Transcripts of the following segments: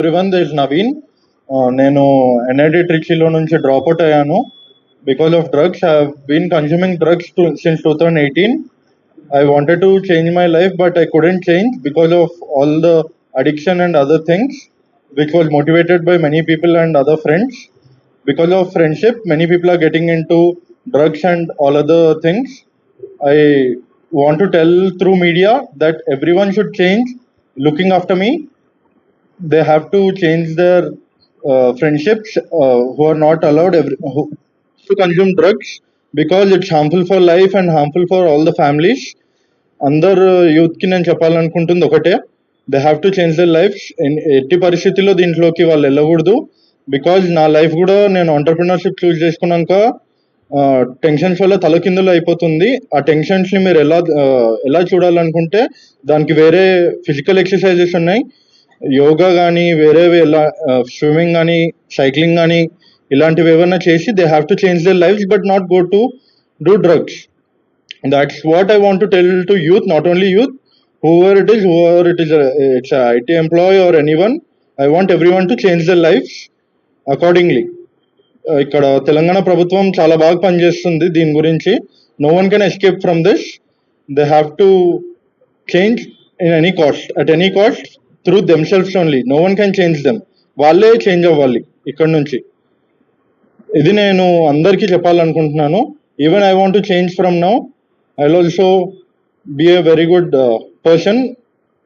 Everyone this Naveen నేను NIT ట్రిచీలో నుంచి డ్రాప్ అవుట్ అయ్యాను because of drugs I been consuming drugs since two thousand eighteen I wanted to change my life but I couldn't change because of all the addiction and other things which was motivated by many people and other friends because of friendship many people are getting into drugs and all other things. I want to tell through media that everyone should change looking after me. They have to change their uh, friendships uh, who are not allowed every, who, to consume drugs because it's harmful for life and harmful for all the families. అందరు యూత్కి నేను చెప్పాలనుకుంటుంది ఒకటే. They have to change their life ఎట్టి పరిస్థితుల్లో దీంట్లోకి వాళ్ళు వెళ్ళకూడదు. బికాజ్ నా లైఫ్ కూడా నేను ఆంటర్ప్రినర్షిప్ చూస్ చేసుకున్నాక టెన్షన్స్ వల్ల తలకిందులు అయిపోతుంది. ఆ టెన్షన్స్ని మీరు ఎలా ఎలా చూడాలనుకుంటే దానికి వేరే ఫిజికల్ ఎక్సర్సైజెస్ ఉన్నాయి. యోగా కానీ వేరే ఎలా స్విమ్మింగ్ కానీ సైక్లింగ్ కానీ ఇలాంటివి ఏమైనా చేసి they have to change their life but not go to do drugs that's what I want to tell to youth not only youth whoever it is whoever it is it's IT employ or any one I want every one to change their life accordingly ఇక్కడ తెలంగాణ ప్రభుత్వం చాలా బాగా పనిచేస్తుంది దీని గురించి. No one can escape from this they have to change in any cost at any cost through themselves only no one can change them వాళ్ళే change అవ్వాలి ఇక్కడ నుంచి. ఇది నేను అందరికీ చెప్పాలనుకుంటున్నాను. Even I want to change from now I also be a very good person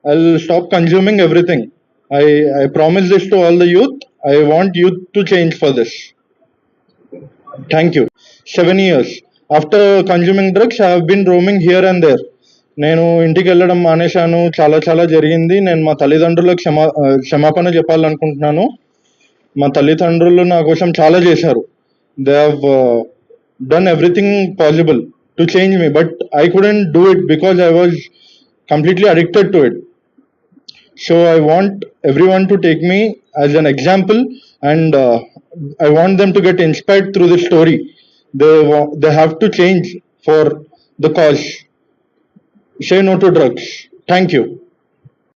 I stop consuming everything I I promise this to all the youth I want youth to change for this thank you seven years after consuming drugs I been roaming here and there నేను ఇంటికి వెళ్ళడం మానేశాను. చాలా చాలా జరిగింది. నేను మా తల్లిదండ్రులకు క్షమా క్షమాపణ చెప్పాలనుకుంటున్నాను. మా తల్లిదండ్రులు నా కోసం చాలా చేశారు. They have done everything possible to change me but I couldn't do it because I was completely addicted to it so I want every one to take me as an example and I want them to get inspired through the story they they have to change for the cause. Say no to drugs. Thank you.